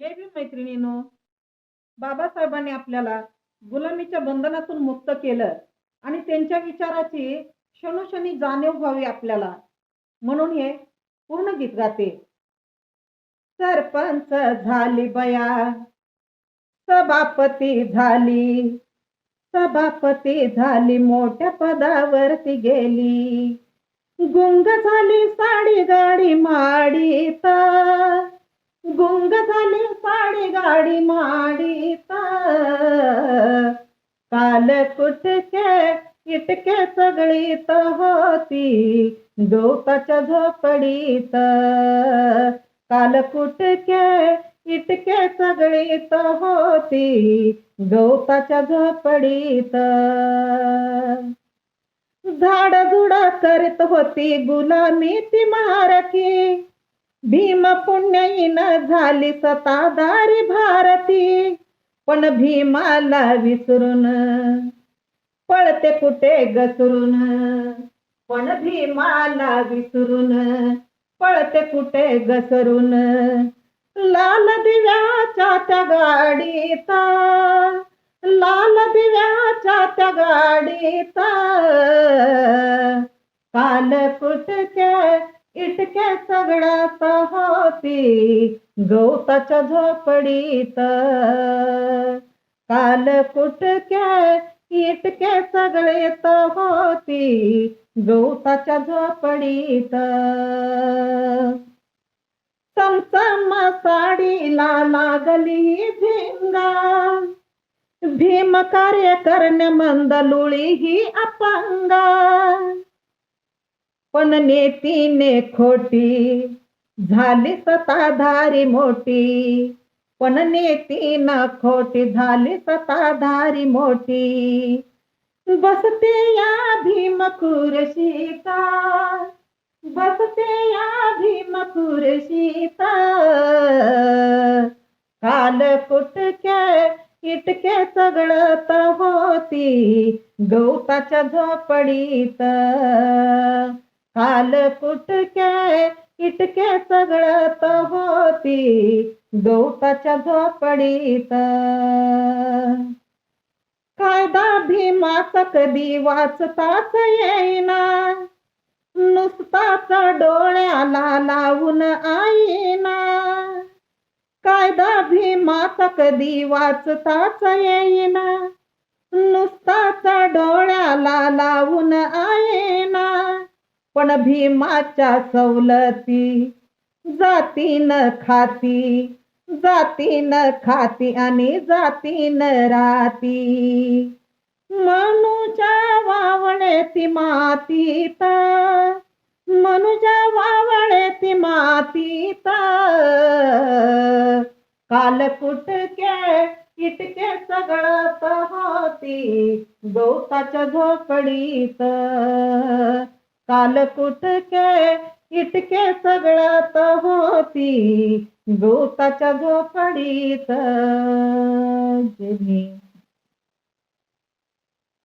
जय भीम मैत्रिणीनो बाबासाहेबांनी आपल्याला गुलामीच्या बंधनातून मुक्त केलं आणि त्यांच्या विचाराची क्षणोक्षणी जाणीव व्हावी आपल्याला. म्हणून हे पूर्ण गीत गाते. सरपंच झाली बया सभापती झाली सभापती झाली मोठ्या पदावरती गेली. गुंग झाली साडी गाडी माडीत गुंग झाली साडी गाडी माडीत काल कुटके इटके सगळीत होती गवताच्या झोपडीत. काल कुटके इटके सगळीत होती गवताच्या झोपडीत. झाड झुड करत होती गुलामी ती मारकी. भीम पुण्यईन झाली सतादारी भारती. पण भीमाला विसरून पळते कुठे घसरून. पण भीमाला विसरून पळते कुठे घसरून. लाल दिव्याच्या त्या गाडीता लाल दिव्याच्या त्या गाडीता काल कुटके इटक्या सगळ्यात होती गवताच्या झोपडीत. काल कुटके इटक्या सगळेत होती गवताच्या झोपडीत. चमचम साडीला लागली झिंगा. भीम कार्य करण्या मंदलुळी ही अपंगा. पण नेतीने खोटी झाली सताधारी मोठी. पण नेतीन खोटी झाली सताधारी मोठी. बसते या भीम खुरशीता बसते या भीम खुरशीता काल कुटके इटके सगळत होती गवताच्या झोपडीत. काल कुटके इटके सगळत होती गवताच्या झोपडीत. कायदा भीमाचा कधी वाचताच येईना. नुसताच डोळ्याला लावून आईना. कायदा भीमाचा कधी वाचताच येईना. नुसताच डोळ्याला लावून आईना. पण भीमाच्या सवलती जातीन खाती जातीन खाती आणि जातीन राती. मनुच्या वावळे ती मातीत मनुजा वावळे ती मातीत काल कुटके इटके सगळत होती गवताच्या झोपडीत. काल कुटके इटके सगळ्यात होती गोताच्या झोपडीत जय